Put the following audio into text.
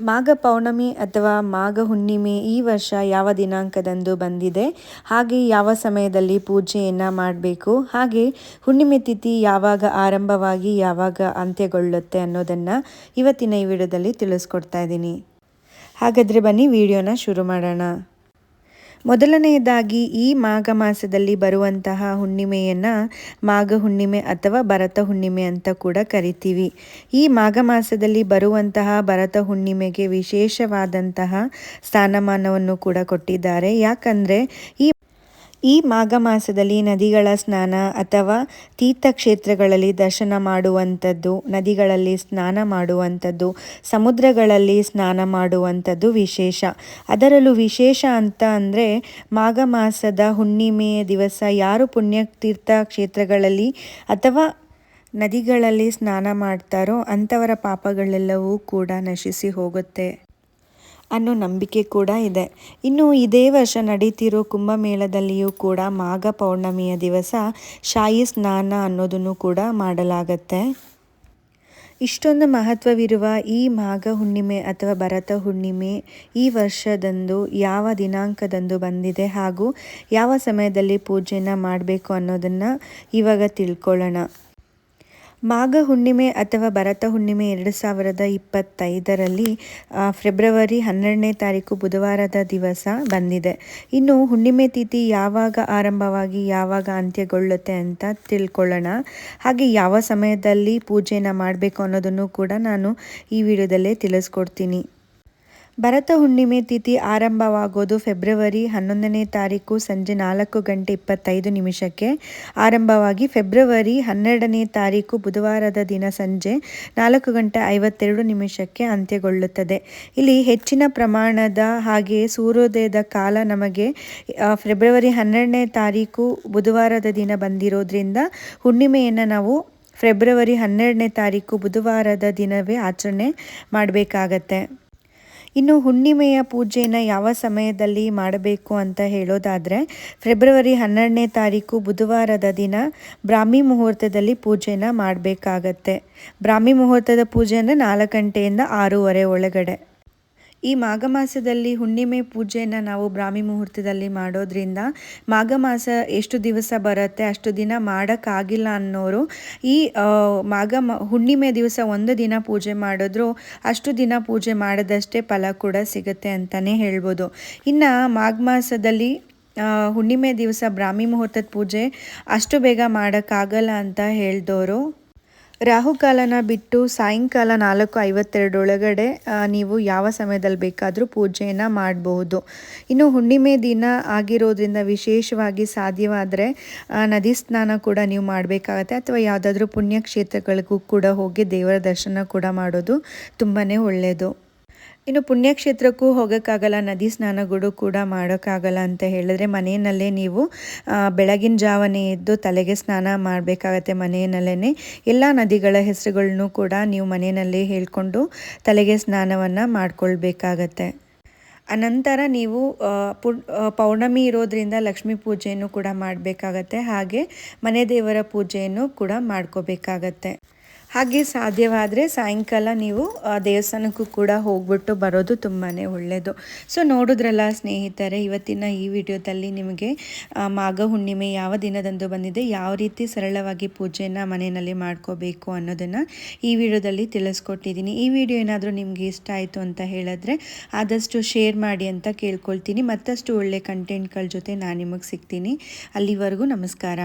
ಮಾಘ ಪೌರ್ಣಮಿ ಅಥವಾ ಮಾಘ ಹುಣ್ಣಿಮೆ ಈ ವರ್ಷ ಯಾವ ದಿನಾಂಕದಂದು ಬಂದಿದೆ? ಹಾಗೆ ಯಾವ ಸಮಯದಲ್ಲಿ ಪೂಜೆಯನ್ನು ಮಾಡಬೇಕು? ಹಾಗೆ ಹುಣ್ಣಿಮೆ ತಿಥಿ ಯಾವಾಗ ಆರಂಭವಾಗಿ ಯಾವಾಗ ಅಂತ್ಯಗೊಳ್ಳುತ್ತೆ ಅನ್ನೋದನ್ನು ಇವತ್ತಿನ ಈ ವಿಡಿಯೋದಲ್ಲಿ ತಿಳಿಸ್ಕೊಡ್ತಾ ಇದ್ದೀನಿ. ಹಾಗಾದರೆ ಬನ್ನಿ ವಿಡಿಯೋನ ಶುರು ಮಾಡೋಣ. ಮೊದಲನೆಯದಾಗಿ ಈ ಮಾಘ ಮಾಸದಲ್ಲಿ ಬರುವಂತಹ ಹುಣ್ಣಿಮೆಯನ್ನು ಮಾಘ ಹುಣ್ಣಿಮೆ ಅಥವಾ ಭರತ ಹುಣ್ಣಿಮೆ ಅಂತ ಕೂಡ ಕರಿತೀವಿ. ಈ ಮಾಘ ಮಾಸದಲ್ಲಿ ಬರುವಂತಹ ಭರತ ಹುಣ್ಣಿಮೆಗೆ ವಿಶೇಷವಾದಂತಹ ಸ್ಥಾನಮಾನವನ್ನು ಕೂಡ ಕೊಟ್ಟಿದ್ದಾರೆ. ಯಾಕಂದರೆ ಈ ಈ ಮಾಘ ಮಾಸದಲ್ಲಿ ನದಿಗಳ ಸ್ನಾನ ಅಥವಾ ತೀರ್ಥಕ್ಷೇತ್ರಗಳಲ್ಲಿ ದರ್ಶನ ಮಾಡುವಂಥದ್ದು, ನದಿಗಳಲ್ಲಿ ಸ್ನಾನ ಮಾಡುವಂಥದ್ದು, ಸಮುದ್ರಗಳಲ್ಲಿ ಸ್ನಾನ ಮಾಡುವಂಥದ್ದು ವಿಶೇಷ. ಅದರಲ್ಲೂ ವಿಶೇಷ ಅಂತ ಅಂದರೆ ಮಾಘ ಮಾಸದ ಹುಣ್ಣಿಮೆಯ ದಿವಸ ಯಾರು ಪುಣ್ಯ ತೀರ್ಥ ಕ್ಷೇತ್ರಗಳಲ್ಲಿ ಅಥವಾ ನದಿಗಳಲ್ಲಿ ಸ್ನಾನ ಮಾಡ್ತಾರೋ ಅಂಥವರ ಪಾಪಗಳೆಲ್ಲವೂ ಕೂಡ ನಶಿಸಿ ಹೋಗುತ್ತೆ. ಅನ್ನೋ ನಂಬಿಕೆ ಕೂಡ ಇದೆ. ಇನ್ನು ಇದೇ ವರ್ಷ ನಡೀತಿರೋ ಕುಂಭಮೇಳದಲ್ಲಿಯೂ ಕೂಡ ಮಾಘ ಪೌರ್ಣಮಿಯ ದಿವಸ ಶಾಯಿ ಸ್ನಾನ ಅನ್ನೋದನ್ನು ಕೂಡ ಮಾಡಲಾಗತ್ತೆ. ಇಷ್ಟೊಂದು ಮಹತ್ವವಿರುವ ಈ ಮಾಘ ಹುಣ್ಣಿಮೆ ಅಥವಾ ಭರತ ಹುಣ್ಣಿಮೆ ಈ ವರ್ಷದಂದು ಯಾವ ದಿನಾಂಕದಂದು ಬಂದಿದೆ ಹಾಗೂ ಯಾವ ಸಮಯದಲ್ಲಿ ಪೂಜೆನ ಮಾಡಬೇಕು ಅನ್ನೋದನ್ನು ಇವಾಗ ತಿಳ್ಕೊಳ್ಳೋಣ. ಮಾಘ ಹುಣ್ಣಿಮೆ ಅಥವಾ ಭರತ ಹುಣ್ಣಿಮೆ ಎರಡು ಸಾವಿರದ ಇಪ್ಪತ್ತೈದರಲ್ಲಿ ಫೆಬ್ರವರಿ ಹನ್ನೆರಡನೇ ತಾರೀಕು ಬುಧವಾರದ ದಿವಸ ಬಂದಿದೆ. ಇನ್ನು ಹುಣ್ಣಿಮೆ ತಿಥಿ ಯಾವಾಗ ಆರಂಭವಾಗಿ ಯಾವಾಗ ಅಂತ್ಯಗೊಳ್ಳುತ್ತೆ ಅಂತ ತಿಳ್ಕೊಳ್ಳೋಣ. ಹಾಗೆ ಯಾವ ಸಮಯದಲ್ಲಿ ಪೂಜೆನ ಮಾಡಬೇಕು ಅನ್ನೋದನ್ನು ಕೂಡ ನಾನು ಈ ವಿಡಿಯೋದಲ್ಲೇ ತಿಳಿಸ್ಕೊಡ್ತೀನಿ. ಭರತ ಹುಣ್ಣಿಮೆ ತಿಥಿ ಆರಂಭವಾಗೋದು ಫೆಬ್ರವರಿ ಹನ್ನೊಂದನೇ ತಾರೀಕು ಸಂಜೆ ನಾಲ್ಕು ಗಂಟೆ ಇಪ್ಪತ್ತೈದು ನಿಮಿಷಕ್ಕೆ. ಆರಂಭವಾಗಿ ಫೆಬ್ರವರಿ ಹನ್ನೆರಡನೇ ತಾರೀಕು ಬುಧವಾರದ ದಿನ ಸಂಜೆ ನಾಲ್ಕು ಗಂಟೆ ಐವತ್ತೆರಡು ನಿಮಿಷಕ್ಕೆ ಅಂತ್ಯಗೊಳ್ಳುತ್ತದೆ. ಇಲ್ಲಿ ಹೆಚ್ಚಿನ ಪ್ರಮಾಣದ ಹಾಗೆ ಸೂರ್ಯೋದಯದ ಕಾಲ ನಮಗೆ ಫೆಬ್ರವರಿ ಹನ್ನೆರಡನೇ ತಾರೀಕು ಬುಧವಾರದ ದಿನ ಬಂದಿರೋದ್ರಿಂದ ಹುಣ್ಣಿಮೆಯನ್ನು ನಾವು ಫೆಬ್ರವರಿ ಹನ್ನೆರಡನೇ ತಾರೀಕು ಬುಧವಾರದ ದಿನವೇ ಆಚರಣೆ ಮಾಡಬೇಕಾಗತ್ತೆ. ಇನ್ನು ಹುಣ್ಣಿಮೆಯ ಪೂಜೆನ ಯಾವ ಸಮಯದಲ್ಲಿ ಮಾಡಬೇಕು ಅಂತ ಹೇಳೋದಾದರೆ, ಫೆಬ್ರವರಿ ಹನ್ನೆರಡನೇ ತಾರೀಕು ಬುಧವಾರದ ದಿನ ಬ್ರಾಹ್ಮಿ ಮುಹೂರ್ತದಲ್ಲಿ ಪೂಜೆನ ಮಾಡಬೇಕಾಗತ್ತೆ. ಬ್ರಾಹ್ಮಿ ಮುಹೂರ್ತದ ಪೂಜೆ ಅಂದರೆ ನಾಲ್ಕು ಗಂಟೆಯಿಂದ ಆರೂವರೆ ಒಳಗಡೆ. ಈ ಮಾಘ ಮಾಸದಲ್ಲಿ ಹುಣ್ಣಿಮೆ ಪೂಜೆಯನ್ನು ನಾವು ಬ್ರಾಹ್ಮಿ ಮುಹೂರ್ತದಲ್ಲಿ ಮಾಡೋದ್ರಿಂದ ಮಾಘ ಮಾಸ ಎಷ್ಟು ದಿವಸ ಬರುತ್ತೆ, ಅಷ್ಟು ದಿನ ಮಾಡೋಕ್ಕಾಗಿಲ್ಲ ಅನ್ನೋರು ಈ ಮಾಘ ಹುಣ್ಣಿಮೆ ದಿವಸ ಒಂದು ದಿನ ಪೂಜೆ ಮಾಡಿದ್ರು ಅಷ್ಟು ದಿನ ಪೂಜೆ ಮಾಡಿದಷ್ಟೇ ಫಲ ಕೂಡ ಸಿಗುತ್ತೆ ಅಂತಲೇ ಹೇಳ್ಬೋದು. ಇನ್ನು ಮಾಘ ಮಾಸದಲ್ಲಿ ಹುಣ್ಣಿಮೆ ದಿವಸ ಬ್ರಾಹ್ಮಿ ಮುಹೂರ್ತದ ಪೂಜೆ ಅಷ್ಟು ಬೇಗ ಮಾಡೋಕ್ಕಾಗಲ್ಲ ಅಂತ ಹೇಳಿದವರು ರಾಹುಕಾಲನ ಬಿಟ್ಟು ಸಾಯಂಕಾಲ ನಾಲ್ಕು ಐವತ್ತೆರಡೊಳಗಡೆ ನೀವು ಯಾವ ಸಮಯದಲ್ಲಿ ಬೇಕಾದರೂ ಪೂಜೆಯನ್ನು ಮಾಡಬಹುದು. ಇನ್ನು ಹುಣ್ಣಿಮೆ ದಿನ ಆಗಿರೋದ್ರಿಂದ ವಿಶೇಷವಾಗಿ ಸಾಧ್ಯವಾದರೆ ನದಿ ಸ್ನಾನ ಕೂಡ ನೀವು ಮಾಡಬೇಕಾಗತ್ತೆ. ಅಥವಾ ಯಾವುದಾದ್ರೂ ಪುಣ್ಯಕ್ಷೇತ್ರಗಳಿಗೂ ಕೂಡ ಹೋಗಿ ದೇವರ ದರ್ಶನ ಕೂಡ ಮಾಡೋದು ತುಂಬಾ ಒಳ್ಳೆಯದು ಇನ್ನು ಪುಣ್ಯಕ್ಷೇತ್ರಕ್ಕೂ ಹೋಗೋಕ್ಕಾಗಲ್ಲ, ನದಿ ಸ್ನಾನಗಳು ಕೂಡ ಮಾಡೋಕ್ಕಾಗಲ್ಲ ಅಂತ ಹೇಳಿದ್ರೆ ಮನೆಯಲ್ಲೇ ನೀವು ಬೆಳಗಿನ ಜಾವನೆ ಎದ್ದು ತಲೆಗೆ ಸ್ನಾನ ಮಾಡಬೇಕಾಗತ್ತೆ ಮನೆಯಲ್ಲೇ. ಎಲ್ಲ ನದಿಗಳ ಹೆಸರುಗಳನ್ನು ಕೂಡ ನೀವು ಮನೆಯಲ್ಲೇ ಹೇಳ್ಕೊಂಡು ತಲೆಗೆ ಸ್ನಾನವನ್ನು ಮಾಡಿಕೊಳ್ಬೇಕಾಗತ್ತೆ. ಅನಂತರ ನೀವು ಪು ಪೌರ್ಣಮಿ ಇರೋದರಿಂದ ಲಕ್ಷ್ಮೀ ಪೂಜೆಯನ್ನು ಕೂಡ ಮಾಡಬೇಕಾಗತ್ತೆ. ಹಾಗೆ ಮನೆ ದೇವರ ಪೂಜೆಯನ್ನು ಕೂಡ ಮಾಡ್ಕೋಬೇಕಾಗತ್ತೆ. ಹಾಗೆ ಸಾಧ್ಯವಾದರೆ ಸಾಯಂಕಾಲ ನೀವು ದೇವಸ್ಥಾನಕ್ಕೂ ಕೂಡ ಹೋಗ್ಬಿಟ್ಟು ಬರೋದು ತುಂಬಾ ಒಳ್ಳೆಯದು ಸೊ ನೋಡಿದ್ರಲ್ಲ ಸ್ನೇಹಿತರೆ, ಇವತ್ತಿನ ಈ ವಿಡಿಯೋದಲ್ಲಿ ನಿಮಗೆ ಮಾಘ ಹುಣ್ಣಿಮೆ ಯಾವ ದಿನದಂದು ಬಂದಿದೆ, ಯಾವ ರೀತಿ ಸರಳವಾಗಿ ಪೂಜೆಯನ್ನು ಮನೆಯಲ್ಲಿ ಮಾಡ್ಕೋಬೇಕು ಅನ್ನೋದನ್ನು ಈ ವಿಡಿಯೋದಲ್ಲಿ ತಿಳಿಸ್ಕೊಟ್ಟಿದ್ದೀನಿ. ಈ ವಿಡಿಯೋ ಏನಾದರೂ ನಿಮಗೆ ಇಷ್ಟ ಆಯಿತು ಅಂತ ಹೇಳಿದ್ರೆ, ಆದಷ್ಟು ಶೇರ್ ಮಾಡಿ ಅಂತ ಕೇಳ್ಕೊಳ್ತೀನಿ. ಮತ್ತಷ್ಟು ಒಳ್ಳೆ ಕಂಟೆಂಟ್ಗಳ ಜೊತೆ ನಾನು ನಿಮಗೆ ಸಿಗ್ತೀನಿ. ಅಲ್ಲಿವರೆಗೂ ನಮಸ್ಕಾರ.